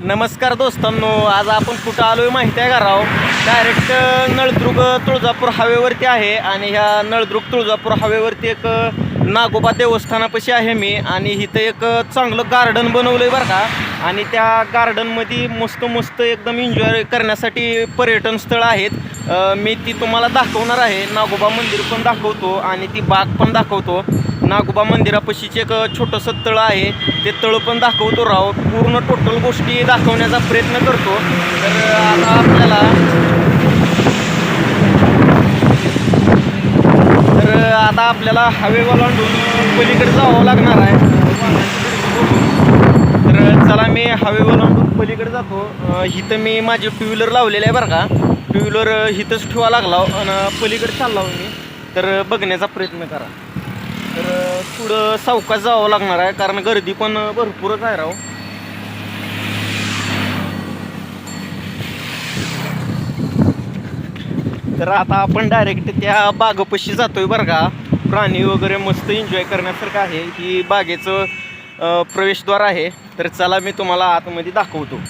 नमस्कार दोस्तांनो आज आपण कुठं आलो आहे माहिती आहे का राव? डायरेक्ट नळदुर्ग तुळजापूर हायवेवरती आहे आणि ह्या नळदुर्ग तुळजापूर हायवेवरती एक नागोबा देवस्थानापाशी आहे मी आणि इथं एक चांगलं गार्डन बनवलं आहे बरं का. आणि त्या गार्डनमध्ये मस्त मस्त एकदम एन्जॉय करण्यासाठी पर्यटन स्थळं आहेत. मी ती तुम्हाला दाखवणार आहे. नागोबा मंदिर पण दाखवतो आणि ती बाग पण दाखवतो. नागोबा मंदिरापाशीच एक छोटंसं तळं आहे. ते तळं पण दाखवतो राव. पूर्ण टोटल गोष्टी दाखवण्याचा प्रयत्न करतो. तर आता आपल्याला तर आता आपल्याला हवे ओलांडून पलीकडे जावं लागणार आहे. तर चला मी हवे ओलांडून पलीकडे जातो. इथं मी माझी टू व्हीलर लावलेली आहे बरं का. टू व्हीलर इथंच ठेवा लागला. आणि पलीकडे चालला मी. तर बघण्याचा प्रयत्न करा. तर पुढं सावकाश जावं लागणार आहे कारण गर्दी पण भरपूरच आहे राव. तर आता आपण डायरेक्ट त्या बागपशी जातोय बरं का. प्राणी वगैरे मस्त एन्जॉय करण्यासारखं आहे. ही बागेचं प्रवेशद्वार आहे. तर चला मी तुम्हाला आतमध्ये दाखवतो.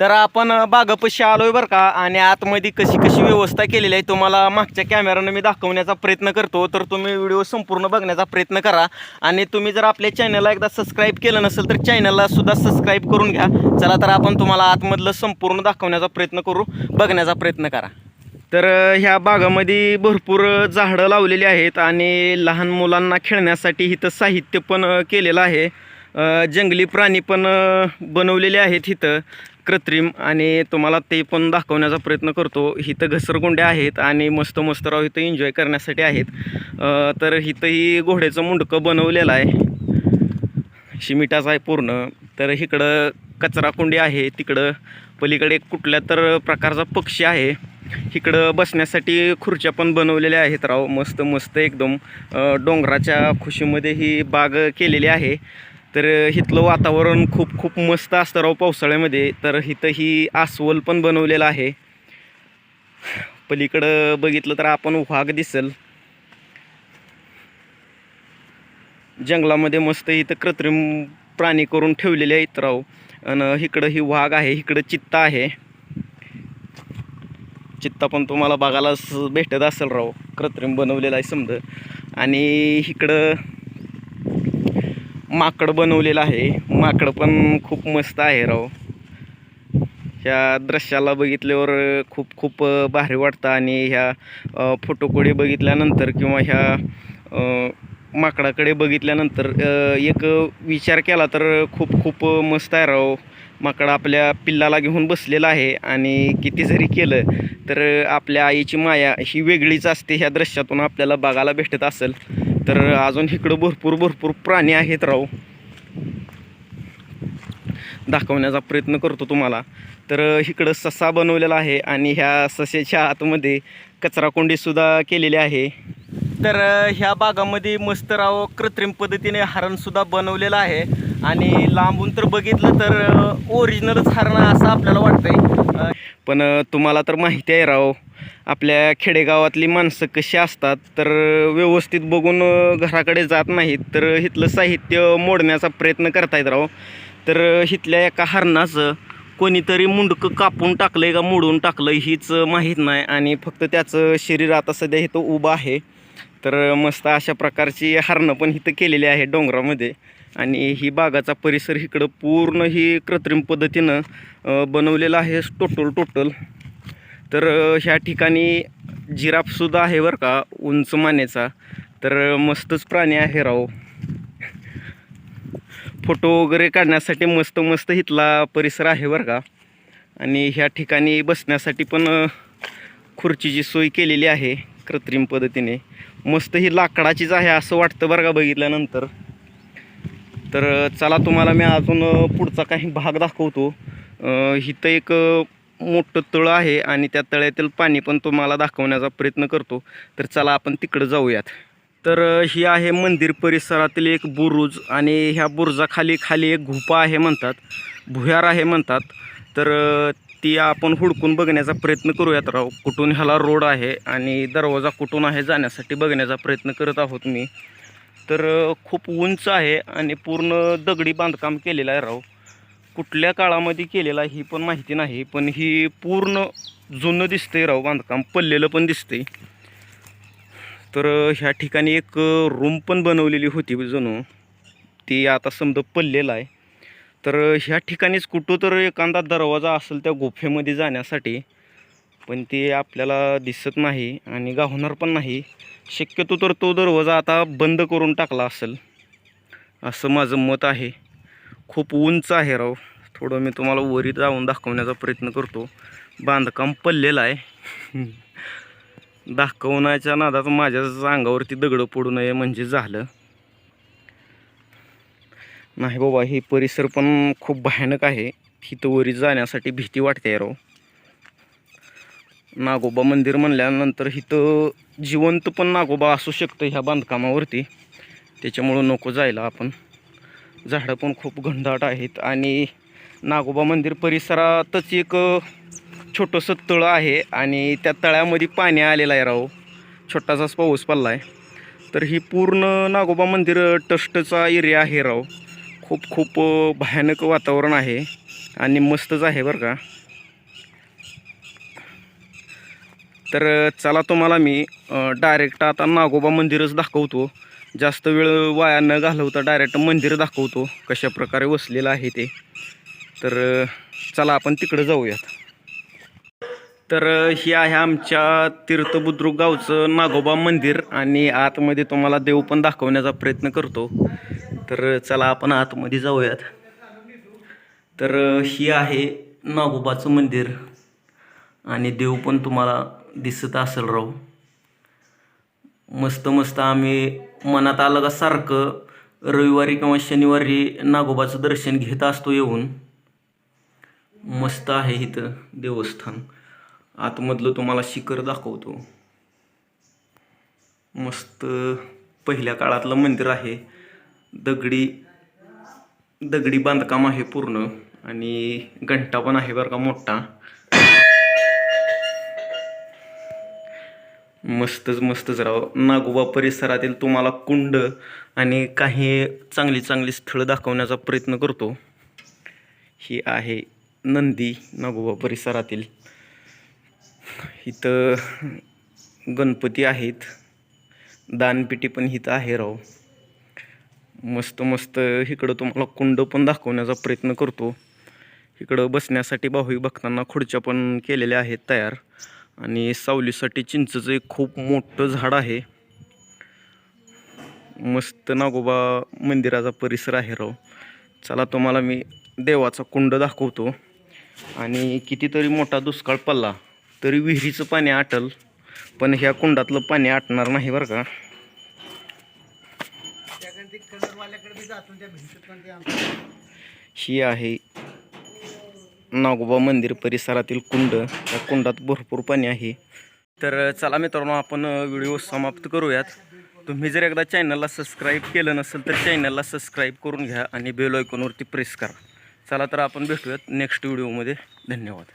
तर आपण बागापाशी आलोय बरं का आणि आतमध्ये कशी कशी व्यवस्था केलेली आहे तुम्हाला मागच्या कॅमेरानं मी दाखवण्याचा प्रयत्न करतो. तर तुम्ही व्हिडिओ संपूर्ण बघण्याचा प्रयत्न करा. आणि तुम्ही जर आपल्या चॅनलला एकदा सबस्क्राईब केलं नसेल तर चॅनलला सुद्धा सबस्क्राईब करून घ्या. चला तर आपण तुम्हाला आतमधलं संपूर्ण दाखवण्याचा प्रयत्न करू. बघण्याचा प्रयत्न करा. तर ह्या बागामध्ये भरपूर झाडं लावलेली आहेत आणि लहान मुलांना खेळण्यासाठी इथं साहित्य पण केलेलं आहे. जंगली प्राणी पण बनवलेले आहेत इथं. कृत्रिम आणि तुम्हाला ते पण दाखवण्याचा प्रयत्न करतो. इथं घसरगुंड्या आहेत आणि मस्त मस्त राव इथं एन्जॉय करण्यासाठी आहेत. तर इथंही घोड्याचं मुंडकं बनवलेलं आहे. शिमिटाचं आहे पूर्ण. तर इकडं कचरा कुंडी आहे. तिकडं पलीकडे कुठल्या तर प्रकारचा पक्षी आहे. इकडं बसण्यासाठी खुर्च्या पण बनवलेल्या आहेत राव. मस्त मस्त एकदम डोंगराच्या खुशीमध्ये ही बाग केलेली आहे. तर इथलं वातावरण खूप खूप मस्त असतं राव पावसाळ्यामध्ये. तर इथं ही आस्वल पण बनवलेलं आहे. पलीकडं बघितलं तर आपण वाघ दिसेल. जंगलामध्ये मस्त इथं कृत्रिम प्राणी करून ठेवलेले आहेत राव. आणि इकडं ही वाघ आहे इकडं चित्ता आहे. चित्ता पण तुम्हाला बघायलाच स- भेटत असेल राव. कृत्रिम बनवलेला आहे समजा. आणि इकडं माकड बनवलेलं आहे. माकड पण खूप मस्त आहे राव. ह्या दृश्याला बघितल्यावर खूप खूप भारी वाटतं आणि ह्या फोटोकडे बघितल्यानंतर किंवा ह्या माकडाकडे बघितल्यानंतर एक विचार केला तर खूप खूप मस्त आहे राव. माकड आपल्या पिल्लाला घेऊन बसलेला आहे आणि किती जरी केलं तर आपल्या आईची माया ही वेगळीच असते ह्या दृश्यातून आपल्याला बघायला भेटत असेल. तर अजून इकडं भरपूर भरपूर प्राणी आहेत राव. दाखवण्याचा प्रयत्न करतो तुम्हाला. तर इकडं ससा बनवलेला आहे आणि ह्या ससेच्या आतमध्ये कचराकोंडीसुद्धा केलेली आहे. तर ह्या बागामध्ये मस्त राव कृत्रिम पद्धतीने हरणसुद्धा बनवलेलं आहे. आणि लांबून तर बघितलं तर ओरिजिनलच हरण असं आपल्याला वाटतंय. पण तुम्हाला तर माहिती आहे राव आपल्या खेडेगावातली माणसं कशी असतात तर व्यवस्थित बघून घराकडे जात नाहीत तर इथलं साहित्य मोडण्याचा प्रयत्न करतायत राव. तर इथल्या एका हरणाचं कोणीतरी मुंडकं कापून टाकलंय का मोडून टाकलं हीच माहीत नाही. आणि फक्त त्याचं शरीर आता सध्या इथं उभं आहे. तर मस्त अशा प्रकारची हरणं पण इथं केलेली आहे डोंगरामध्ये. आणि ही बागाचा परिसर इकडं पूर्ण ही कृत्रिम पद्धतीनं बनवलेला बनवलेलं आहे टोटल टोटल. तर ह्या ठिकाणी जिराफसुद्धा आहे बरं का उंच मानेचा. तर मस्तच प्राणी आहे राव. फोटो वगैरे काढण्यासाठी मस्त मस्त इथला परिसर आहे बरं का. आणि ह्या ठिकाणी बसण्यासाठी पण खुर्चीची सोय केलेली आहे कृत्रिम पद्धतीने. मस्त ही लाकडाचीच आहे असं वाटतं बरं का बघितल्यानंतर. तर चला तुम्हाला मी अजून पुढचा काही भाग दाखवतो. इथं एक मोठं तळ आहे आणि त्या तळ्यातील पाणी पण तुम्हाला दाखवण्याचा प्रयत्न करतो. तर चला आपण तिकडं जाऊयात. तर ही आहे मंदिर परिसरातील एक बुरुज आणि ह्या बुरुजाखाली खाली एक घुपा आहे म्हणतात. भुयार आहे म्हणतात. तर ती आपण हुडकून बघण्याचा प्रयत्न करूयात राव. कुठून ह्याला रोड आहे आणि दरवाजा कुठून आहे जाण्यासाठी बघण्याचा प्रयत्न करत आहोत मी. तर खूप उंच आहे आणि पूर्ण दगडी बांधकाम केलेलं आहे राव. कुठल्या काळामध्ये केलेला ही पण माहिती नाही पण ही पूर्ण जुनं दिसतंय राव बांधकाम पडलेलं पण दिसतंय. तर ह्या ठिकाणी एक रूम पण बनवलेली होती जणू ती आता समजा पडलेला आहे. तर ह्या ठिकाणीच कुठं तर एखादा दरवाजा असेल त्या गुफेमध्ये जाण्यासाठी पण ते आपल्याला दिसत नाही आणि गावणार पण नाही. शक्यतो तर तो दरवाजा आता बंद करून टाकला असेल असं माझं मत आहे. खूप उंच आहे राव. थोडं मी तुम्हाला वरी जाऊन दाखवण्याचा प्रयत्न करतो. बांधकाम पडलेलं आहे. दाखवण्याच्या नादात माझ्याच अंगावरती दगडं पडू नये म्हणजे झालं. नाही बाबा हे परिसर पण खूप भयानक आहे. इथं वरी जाण्यासाठी भीती वाटते राव. नागोबा मंदिर म्हणल्यानंतर इथं जिवंत पण नागोबा असू शकतं ह्या बांधकामावरती. त्याच्यामुळं नको जायला आपण. झाडं पण खूप घनदाट आहेत आणि नागोबा मंदिर परिसरातच एक छोटंसं तळं आहे आणि त्या तळ्यामध्ये पाणी आलेलं आहे राव. छोटासाच पाऊस पडला आहे तर ही पूर्ण नागोबा मंदिर ट्रस्टचा एरिया आहे राव. खूप खूप भयानक वातावरण आहे आणि मस्तच आहे बरं का. तर चला तुम्हाला मी डायरेक्ट आता नागोबा मंदिरच दाखवतो. जास्त वेळ वाया न घालवता डायरेक्ट मंदिर दाखवतो कशा प्रकारे वसलेलं आहे ते. तर चला आपण तिकडं जाऊयात. तर ही आहे आमच्या तीर्थबुद्रुक गावचं नागोबा मंदिर आणि आतमध्ये तुम्हाला देव पण दाखवण्याचा प्रयत्न करतो. तर चला आपण आतमध्ये जाऊयात. तर ही आहे नागोबाचं मंदिर आणि देव पण तुम्हाला दिसत असेल राहू मस्त मस्त आम्ही मनात आलं का सारखं रविवारी किंवा शनिवारी नागोबाचं दर्शन घेत असतो येऊन. मस्त आहे इथं देवस्थान. आतमधलं तुम्हाला शिखर दाखवतो. मस्त पहिल्या काळातलं मंदिर आहे. दगडी दगडी बांधकाम आहे पूर्ण आणि घंटा पण आहे बरं का मोठा. मस्तच मस्तच राव. नागोबा परिसरातील तुम्हाला कुंड आणि काही चांगली चांगली स्थळं दाखवण्याचा प्रयत्न करतो. ही आहे नंदी नागोबा परिसरातील. इथं गणपती आहेत. दानपेटी पण इथं आहे राव. मस्त मस्त इकडं तुम्हाला कुंड पण दाखवण्याचा प्रयत्न करतो. इकडं बसण्यासाठी बाहुई भक्तांना खुर्च्या पण केलेल्या आहेत तयार. आणि सावलीसाठी चिंचचं एक खूप मोठं झाड आहे. मस्त नागोबा मंदिराचा परिसर आहे राव. चला तुम्हाला मी देवाचा कुंड दाखवतो. आणि कितीतरी मोठा दुष्काळ पडला तरी विहिरीचं पाणी आटल पण ह्या कुंडातलं पाणी आटणार नाही बरं का? ही आहे नागोबा मंदिर परिसरातील कुंड त्या कुंडात भरपूर पाणी आहे. तर चला मित्रांनो आपण व्हिडिओ समाप्त करूयात. तुम्ही जर एकदा चॅनलला सबस्क्राईब केलं नसेल तर चॅनलला सबस्क्राईब करून घ्या आणि बेल आयकॉनवरती प्रेस करा. चला तर आपण भेटूयात नेक्स्ट व्हिडिओमध्ये. धन्यवाद.